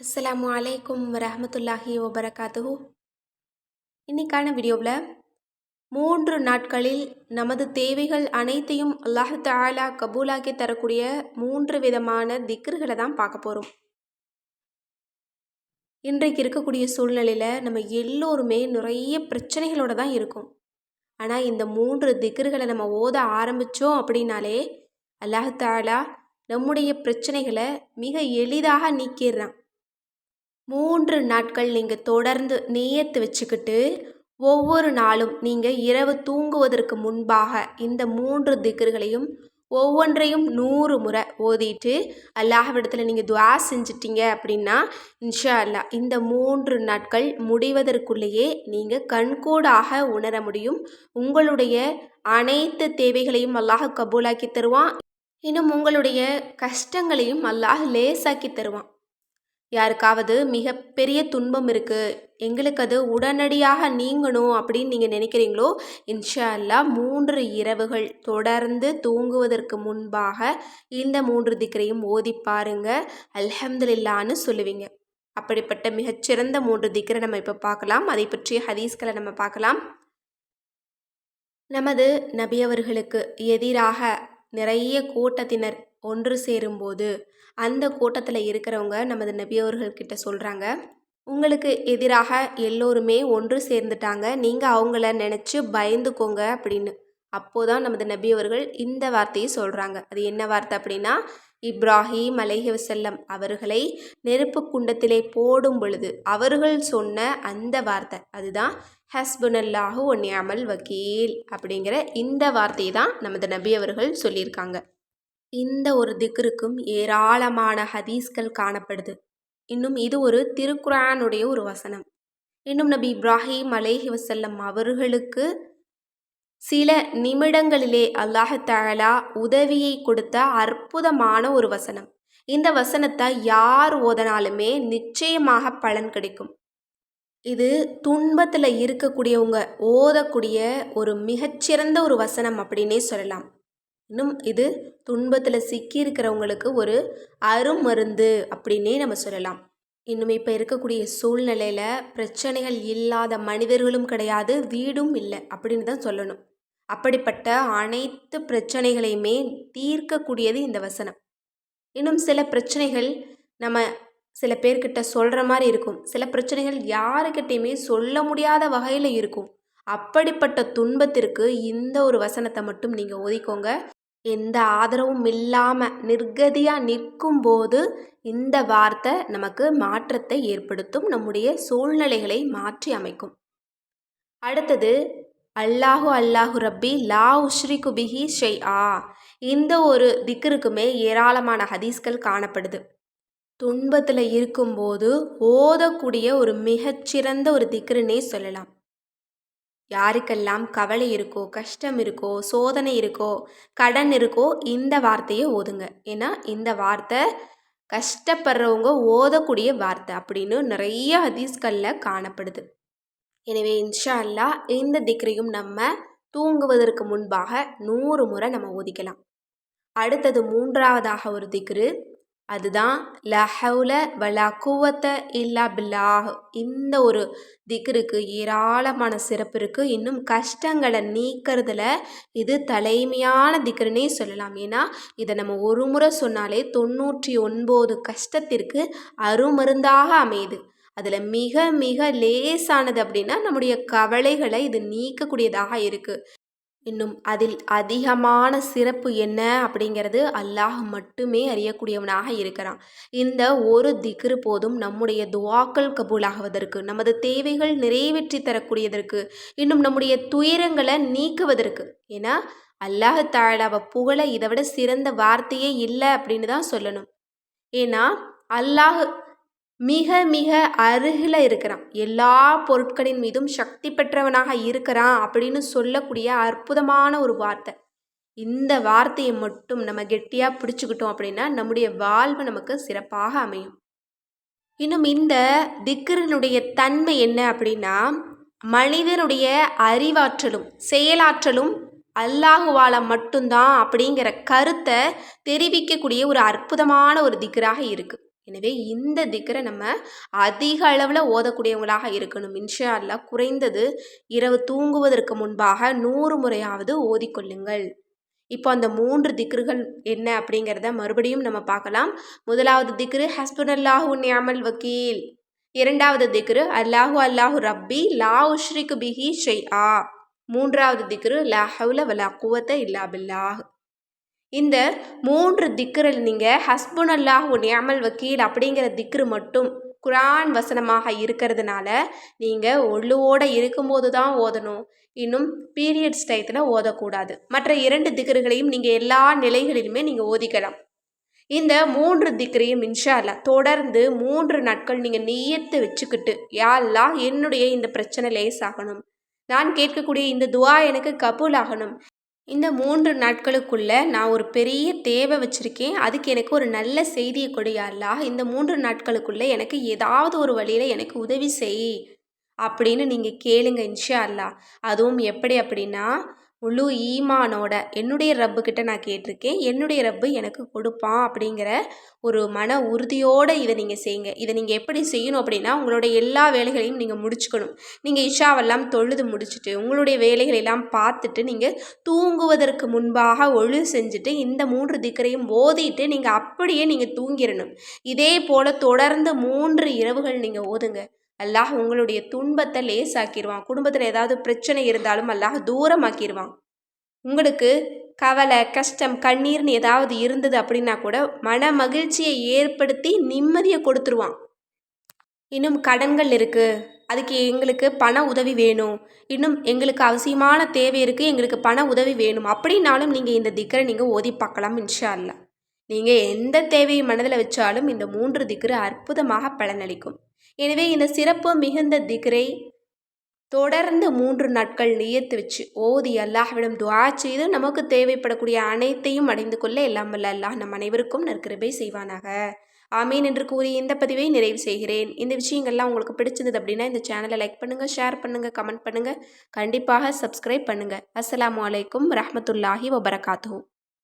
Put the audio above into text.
அஸ்லாம் அலைக்கும் வரமத்துல்லாஹி வபரகாத்துஹு. இன்னைக்கான வீடியோவில் மூன்று நாட்களில் நமது தேவைகள் அனைத்தையும் அல்லாஹ் தாலா கபூலாக்கி தரக்கூடிய மூன்று விதமான திக்ருகளை தான் பார்க்க போகிறோம் இன்றைக்கு இருக்கக்கூடிய சூழ்நிலையில் நம்ம எல்லோருமே நிறைய பிரச்சனைகளோடு தான் இருக்கும். ஆனால் இந்த மூன்று திக்ருகளை நம்ம ஓத ஆரம்பித்தோம் அப்படின்னாலே அல்லாஹ் தாலா நம்முடைய பிரச்சனைகளை மிக எளிதாக நீக்கிடுறான். மூன்று நாட்கள் நீங்கள் தொடர்ந்து நேயத்து வச்சுக்கிட்டு ஒவ்வொரு நாளும் நீங்கள் இரவு தூங்குவதற்கு முன்பாக இந்த மூன்று திக்ருகளையும் ஒவ்வொன்றையும் நூறு முறை ஓதிட்டு அல்லாஹ்விடத்தில் நீங்கள் துவா செஞ்சிட்டீங்க அப்படின்னா இன்ஷா அல்லா இந்த மூன்று நாட்கள் முடிவதற்குள்ளேயே நீங்கள் கண்கூடாக உணர முடியும். உங்களுடைய அனைத்து தேவைகளையும் அல்லாஹ் கபூலாக்கி தருவான். இன்னும் உங்களுடைய கஷ்டங்களையும் அல்லாஹ் லேசாக்கி தருவான். யாருக்காவது மிகப்பெரிய துன்பம் இருக்குது எங்களுக்கு அது உடனடியாக நீங்கணும் அப்படின்னு நீங்கள் நினைக்கிறீங்களோ? இன்ஷா அல்லா மூன்று இரவுகள் தொடர்ந்து தூங்குவதற்கு முன்பாக இந்த மூன்று திக்கரையும் ஓதி பாருங்க. அல்ஹம்துலில்லான்னு சொல்லுவீங்க. அப்படிப்பட்ட மிகச்சிறந்த மூன்று திக்கரை நம்ம இப்போ பார்க்கலாம். அதை பற்றிய ஹதீஸ்களை நம்ம பார்க்கலாம். நமது நபியவர்களுக்கு எதிராக நிறைய கூட்டத்தினர் ஒன்று சேரும்போது அந்த கூட்டத்தில் இருக்கிறவங்க நமது நபியவர்கள்கிட்ட சொல்கிறாங்க உங்களுக்கு எதிராக எல்லோருமே ஒன்று சேர்ந்துட்டாங்க நீங்கள் அவங்கள நினச்சி பயந்துக்கோங்க அப்படின்னு. அப்போதான் நமது நபியவர்கள் இந்த வார்த்தையை சொல்கிறாங்க அது என்ன வார்த்தை அப்படின்னா இப்ராஹிம் அலைஹி வசல்லம் அவர்களை நெருப்பு குண்டத்திலே போடும் பொழுது அவர்கள் சொன்ன அந்த வார்த்தை அதுதான் ஹஸ்புனல்லாஹு ஒன்னியாமல் வக்கீல் அப்படிங்கிற இந்த வார்த்தையை தான் நமது நபி அவர்கள் சொல்லியிருக்காங்க. இந்த ஒரு திக்ருக்கும் ஏராளமான ஹதீஸ்கள் காணப்படுது. இன்னும் இது ஒரு திருக்குரானுடைய ஒரு வசனம். இன்னும் நபி இப்ராஹிம் அலேஹி வசல்லம் அவர்களுக்கு சில நிமிடங்களிலே அல்லாஹாலா உதவியை கொடுத்த அற்புதமான ஒரு வசனம். இந்த வசனத்தை யார் ஓதனாலுமே நிச்சயமாக பலன் கிடைக்கும். இது துன்பத்தில் இருக்கக்கூடியவங்க ஓதக்கூடிய ஒரு மிகச்சிறந்த ஒரு வசனம் அப்படின்னே சொல்லலாம். இன்னும் இது துன்பத்தில் சிக்கியிருக்கிறவங்களுக்கு ஒரு அருமருந்து அப்படின்னே நம்ம சொல்லலாம். இன்னும் இப்போ இருக்கக்கூடிய சூழ்நிலையில் பிரச்சனைகள் இல்லாத மனிதர்களும் கிடையாது வீடும் இல்லை அப்படின்னு தான் சொல்லணும். அப்படிப்பட்ட அனைத்து பிரச்சனைகளையுமே தீர்க்கக்கூடியது இந்த வசனம். இன்னும் சில பிரச்சனைகள் நம்ம சில பேர்கிட்ட சொல்கிற மாதிரி இருக்கும். சில பிரச்சனைகள் யாருக்கிட்டையுமே சொல்ல முடியாத வகையில் இருக்கும். அப்படிப்பட்ட துன்பத்திற்கு இந்த ஒரு வசனத்தை மட்டும் நீங்கள் ஒதுக்கோங்க எந்த ஆதரவும் இல்லாமல் நிர்கதியாக நிற்கும்போது இந்த வார்த்தை நமக்கு மாற்றத்தை ஏற்படுத்தும் நம்முடைய சூழ்நிலைகளை மாற்றி அமைக்கும். அடுத்தது அல்லாஹு அல்லாஹு ரப்பி லா உஷ்ரி குபிஹி ஷெய் ஆ இந்த ஒரு திக்கருக்குமே ஏராளமான ஹதீஸ்கள் காணப்படுது. துன்பத்தில் இருக்கும்போது ஓதக்கூடிய ஒரு மிகச்சிறந்த ஒரு திக்ருன்னே சொல்லலாம். யாருக்கெல்லாம் கவலை இருக்கோ கஷ்டம் இருக்கோ சோதனை இருக்கோ கடன் இருக்கோ இந்த வார்த்தையை ஓதுங்க. ஏன்னா இந்த வார்த்தை கஷ்டப்படுறவங்க ஓதக்கூடிய வார்த்தை அப்படின்னு நிறைய ஹதீஸ்களில் காணப்படுது. எனவே இன்ஷா அல்லா இந்த திக்ரையும் நம்ம தூங்குவதற்கு முன்பாக நூறு முறை நம்ம ஓதிக்கலாம். அடுத்தது மூன்றாவதாக ஒரு திக்ரு அதுதான் லஹவுல வலா குவத்த இல்லா பில்லாஹ். இந்த ஒரு திக்ருக்கு ஏராளமான சிறப்பு இருக்குது இன்னும் கஷ்டங்களை நீக்கிறதுல இது தலைமையான திக்ருன்னே சொல்லலாம். ஏன்னா இதை நம்ம ஒரு முறை சொன்னாலே தொண்ணூற்றி ஒன்பது கஷ்டத்திற்கு அருமருந்தாக அமையுது. அதில் மிக மிக லேசானது அப்படின்னா நம்முடைய கவலைகளை இது நீக்கக்கூடியதாக இருக்குது இன்னும் அதில் அதிகமான சிறப்பு என்ன அப்படிங்கிறது அல்லாஹ் மட்டுமே அறியக்கூடியவனாக இருக்கிறான். இந்த ஒரு திக்ரு போதும் நம்முடைய துவாக்கள் கபூலாகுவதற்கு நமது தேவைகள் நிறைவேற்றி தரக்கூடியதற்கு இன்னும் நம்முடைய துயரங்களை நீக்குவதற்கு. ஏன்னா அல்லாஹ் தாழாவை புகழ இதை விட சிறந்த வார்த்தையே இல்லை அப்படின்னு தான் சொல்லணும். ஏன்னா அல்லாஹ் மிக மிக அருகில் இருக்கிறான். எல்லா பொருட்களின் மீதும் சக்தி பெற்றவனாக இருக்கிறான் அப்படின்னு சொல்லக்கூடிய அற்புதமான ஒரு வார்த்தை. இந்த வார்த்தையை மட்டும் நம்ம கெட்டியாக பிடிச்சிக்கிட்டோம் அப்படின்னா நம்முடைய வாழ்வு நமக்கு சிறப்பாக அமையும். இன்னும் இந்த திக்கரனுடைய தன்மை என்ன அப்படின்னா மனிதனுடைய அறிவாற்றலும் செயலாற்றலும் அல்லாஹுவால மட்டும்தான் அப்படிங்கிற கருத்தை தெரிவிக்கக்கூடிய ஒரு அற்புதமான ஒரு திக்கராக இருக்குது எனவே இந்த திக்கரை நம்ம அதிக அளவில் ஓதக்கூடியவங்களாக இருக்கணும். இன்ஷா அல்லா குறைந்தது இரவு தூங்குவதற்கு முன்பாக நூறு முறையாவது ஓதிக்கொள்ளுங்கள். இப்போ அந்த மூன்று திக்ருகள் என்ன அப்படிங்கிறத மறுபடியும் நம்ம பார்க்கலாம். முதலாவது திக்ரு ஹஸ்புனல்லாஹு நியாமல் வக்கீல் இரண்டாவது திக்ரு அல்லாஹு அல்லாஹு ரப்பி லா உஷ்ரிக்கு பிஹி ஷெய் ஆ மூன்றாவது திக்ரு லா ஹவுல வலா குவத்த இல்லா பில்லாஹ். இந்த மூன்று திக்கரில் நீங்கள் ஹஸ்புன் அல்லாஹு நியமல் வக்கீல் அப்படிங்கிற திக்ரு மட்டும் குரான் வசனமாக இருக்கிறதுனால நீங்கள் ஒழுவோடு இருக்கும்போது தான் ஓதணும். இன்னும் பீரியட்ஸ் டயத்தில் ஓதக்கூடாது. மற்ற இரண்டு திக்ருகளையும் நீங்கள் எல்லா நிலைகளிலுமே நீங்கள் ஓதிக்கலாம். இந்த மூன்று திக்ரையும் இன்ஷா அல்லா தொடர்ந்து மூன்று நாட்கள் நீங்கள் நீயத்து வச்சுக்கிட்டு யாரெல்லாம் என்னுடைய இந்த பிரச்சனை லேஸ் ஆகணும் நான் கேட்கக்கூடிய இந்த துவா எனக்கு கபூல் ஆகணும் இந்த மூன்று நாட்களுக்குள்ளே நான் ஒரு பெரிய தேவை வச்சுருக்கேன். அதுக்கு எனக்கு ஒரு நல்ல செய்தியை கொடு அல்லா இந்த மூன்று நாட்களுக்குள்ளே எனக்கு ஏதாவது ஒரு வழியில் எனக்கு உதவி செய். அப்படின்னு நீங்கள் கேளுங்க இன்ஷா அல்லா அதுவும் எப்படி அப்படின்னா முழு ஈமானோட என்னுடைய ரப்புக்கிட்ட நான் கேட்டிருக்கேன். என்னுடைய ரப்பு எனக்கு கொடுப்பான் அப்படிங்கிற ஒரு மன உறுதியோடு இதை நீங்கள் செய்யுங்க. இதை நீங்கள் எப்படி செய்யணும் அப்படின்னா உங்களுடைய எல்லா வேலைகளையும் நீங்கள் முடிச்சுக்கணும். நீங்கள் இஷாவெல்லாம் தொழுது முடிச்சுட்டு உங்களுடைய வேலைகளை எல்லாம் பார்த்துட்டு நீங்கள் தூங்குவதற்கு முன்பாக ஒழு செஞ்சுட்டு இந்த மூன்று திக்கரையும் ஓதிட்டு நீங்கள் அப்படியே நீங்கள் தூங்கிடணும். இதே போல் தொடர்ந்து மூன்று இரவுகள் நீங்கள் ஓதுங்க. அல்லாஹ் உங்களுடைய துன்பத்தை லேசாக்கிடுவான் குடும்பத்தில் ஏதாவது பிரச்சனை இருந்தாலும் அல்லாஹ் தூரமாக்கிடுவான் உங்களுக்கு கவலை கஷ்டம் கண்ணீர்னு ஏதாவது இருந்தது அப்படின்னா கூட மன மகிழ்ச்சியை ஏற்படுத்தி நிம்மதியை கொடுத்துருவான். இன்னும் கடன்கள் இருக்குது அதுக்கு எங்களுக்கு பண உதவி வேணும். இன்னும் எங்களுக்கு அவசியமான தேவை இருக்குது எங்களுக்கு பண உதவி வேணும். அப்படின்னாலும் நீங்கள் இந்த திக்கரை நீங்கள் ஓதி பார்க்கலாம் இன்ஷா அல்லா நீங்கள் எந்த தேவையை மனதில் வச்சாலும் இந்த மூன்று திக்கரு அற்புதமாக பலனளிக்கும். எனவே இந்த சிறப்பு மிகுந்த திக்ரை தொடர்ந்து மூன்று நாட்கள் நியத்து வச்சு ஓதி அல்லாஹ்விடம் துவா செய்து நமக்கு தேவைப்படக்கூடிய அனைத்தையும் அடைந்து கொள்ள எல்லாம் வல்ல அல்லாஹ் நம் அனைவருக்கும் நற்கிருபை செய்வானாக. ஆமீன் என்று கூறி இந்த பதிவை நிறைவு செய்கிறேன். இந்த விஷயங்கள்லாம் உங்களுக்கு பிடிச்சிருந்தது அப்படின்னா இந்த சேனலை லைக் பண்ணுங்கள் ஷேர் பண்ணுங்கள் கமெண்ட் பண்ணுங்கள் கண்டிப்பாக சப்ஸ்கிரைப் பண்ணுங்கள் அஸ்லாம் வலைக்கம் ரஹமத்துல்லாஹி வபரகாத்து